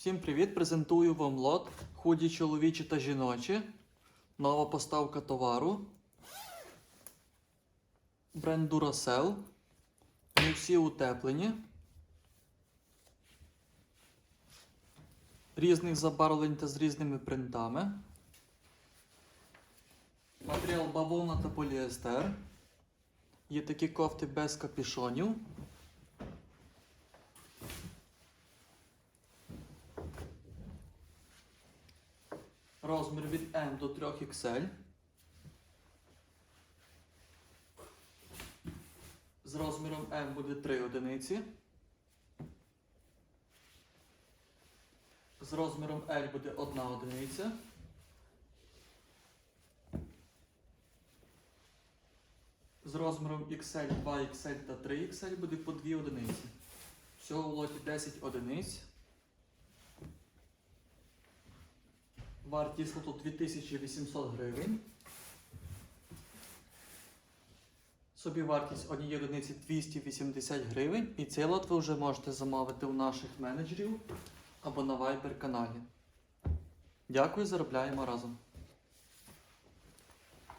Всім привіт! Презентую вам лот худі чоловічі та жіночі. Нова поставка товару. Бренд Duracell. Вони всі утеплені. Різних забарвлень та з різними принтами. Матеріал бавовна та поліестер. Є такі кофти без капішонів. Розмір від M до 3XL. З розміром M буде 3 одиниці. З розміром L буде 1 одиниця. З розміром XL, 2XL та 3XL буде по 2 одиниці. Всього в лоті 10 одиниць. Вартість лоту 2800 гривень. Собі вартість однієї одиниці 280 гривень. І цей лот ви вже можете замовити у наших менеджерів або на Viber каналі. Дякую, заробляємо разом.